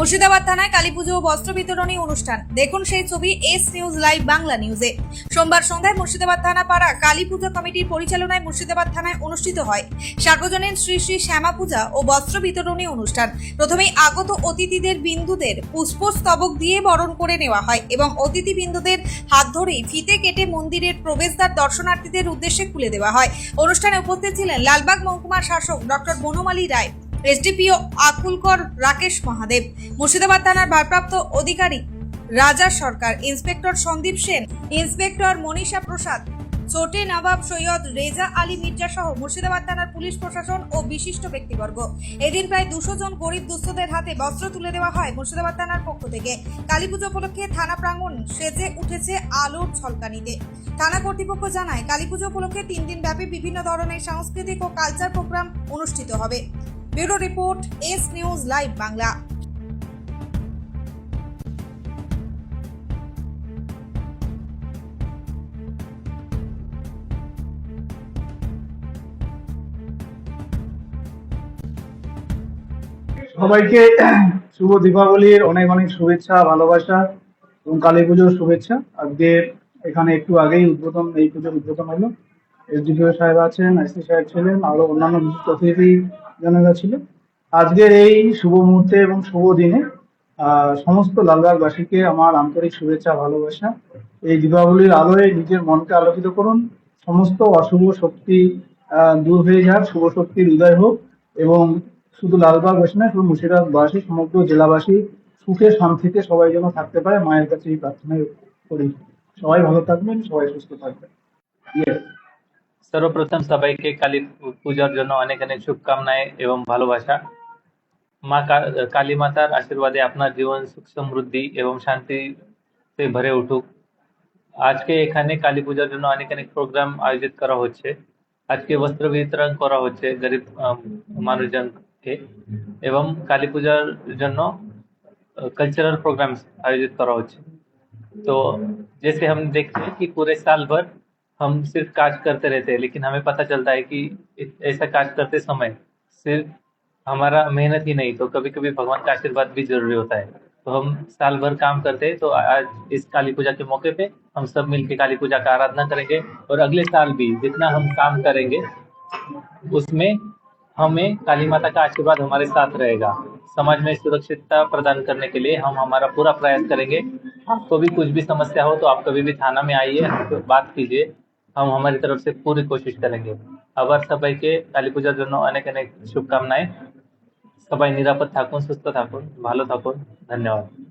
মুর্শিদাবাদ থানায় কালী পুজো ও বস্ত্র বিতরণী অনুষ্ঠান। দেখুন সেই ছবি এস নিউজ লাইভ বাংলা নিউজে। সোমবার সন্ধ্যায় মুর্শিদাবাদ থানা পাড়া কালী পুজো কমিটির পরিচালনায় মুর্শিদাবাদ থানায় অনুষ্ঠিত হয়। সার্বজনীন শ্রী শ্রী শ্যামা পূজা ও বস্ত্র বিতরণী অনুষ্ঠান। প্রথমেই আগত অতিথিদের বিন্দুদের পুষ্পস্তবক দিয়ে বরণ করে নেওয়া হয় এবং অতিথি বিন্দুদের হাত ধরেই ফিতে কেটে মন্দিরের প্রবেশদ্বার দর্শনার্থীদের উদ্দেশ্যে খুলে দেওয়া হয়। অনুষ্ঠানে উপস্থিত ছিলেন লালবাগ মহকুমার শাসক ডক্টর বনমালী রায়। এসডিপিও আকুলকর রাকেশ মহাদেব, মুর্শিদাবাদ থানার ভারপ্রাপ্ত অধিকারী রাজা সরকার, ইন্সপেক্টর সন্দীপ সেন, ইন্সপেক্টর মনীষা প্রসাদ, চোটে নবাব সৈয়দ রেজা আলী মির্জা সহ মুর্শিদাবাদ থানার পুলিশ প্রশাসন ও বিশিষ্ট ব্যক্তিবর্গ। এদিন প্রায় দুশো জন গরিব দুস্থদের হাতে বস্ত্র তুলে দেওয়া হয় মুর্শিদাবাদ থানার পক্ষ থেকে। কালী পুজো উপলক্ষে থানা প্রাঙ্গণ সেজে উঠেছে আলোর ঝলকানিতে। থানা কর্তৃপক্ষ জানায় কালী পুজো উপলক্ষে তিন দিন ব্যাপী বিভিন্ন ধরনের সাংস্কৃতিক ও কালচার প্রোগ্রাম অনুষ্ঠিত হবে। Bureau report, S news, live Bangla. সবাইকে শুভ দীপাবলির অনেক অনেক শুভেচ্ছা, ভালোবাসা এবং কালী পুজোর শুভেচ্ছা। আজকে এখানে একটু আগেই উদ্বোধন, এই পুজোর উদ্বোধন হলো। এসডিপিও সাহেব আছেন এসপি সাহেব ছিলেন, আরও অন্যান্য বিশিষ্ট অতিথি জনেরা ছিলেন আজকের এই শুভ মুহূর্তে এবং শুভ দিনে সমস্ত লালবাগবাসীকে আমার আন্তরিক শুভেচ্ছা, ভালোবাসা, এই দীপাবলির আলোয় নিজের মনকে আলোকিত করুন। সমস্ত অশুভ শক্তি দূর হয়ে যাক, শুভ শক্তির উদয় হোক এবং শুধু লালবাগবাসী নয়, শুধু মুর্শিদাবাদবাসী, সমগ্র জেলাবাসী সুখে, শান্তিতে সবাই যেন থাকতে পারে। মায়ের কাছে এই প্রার্থনা করি। সবাই ভালো থাকবেন, সবাই সুস্থ থাকবেন। Yes. सर्वप्रथम সবাইকে কালী পূজার জন্য অনেক অনেক শুভকামনায় এবং ভালোবাসা মা কা- কালী মাতার আশীর্বাদে আপনার জীবন সুখ সমৃদ্ধি এবং শান্তিতে ভরে উঠুক আজকে এখানে কালী পূজার জন্য অনেক অনেক প্রোগ্রাম আয়োজিত করা হচ্ছে আজকে বস্ত্র বিতরণ করা হচ্ছে গরিব আম, মানুষজনকে এবং কালী পূজার জন্য कल्चरल प्रोग्राम्स आयोजित करा হচ্ছে तो जैसे हम देखते हैं कि पूरे साल भर हम सिर्फ़ काज करते रहते हैं, लेकिन हमें पता चलता है कि ऐसा काज करते समय सिर्फ़ हमारा मेहनत ही नहीं तो कभी कभी भगवान का आशीर्वाद भी ज़रूरी होता है। तो हम साल भर काम करते हैं तो आज इस काली पूजा के मौके पे हम सब मिलकर काली पूजा का आराधना करेंगे, और अगले साल भी जितना हम काम करेंगे, उसमें हमें काली माता का आशीर्वाद हमारे साथ रहेगा। समाज में सुरक्षितता प्रदान करने के लिए हम हमारा पूरा प्रयास करेंगे। आपको भी कुछ भी समस्या हो तो आप कभी भी थाना में आइए हमसे बात कीजिए। हम हमारी तरफ़ से पूरी कोशिश करेंगे। अब सबाई के काली पूजा जन अनेक अनेक शुभकामनाएँ। सबाई निरापद थकून सुस्त थकून भलो थकून धन्यवाद।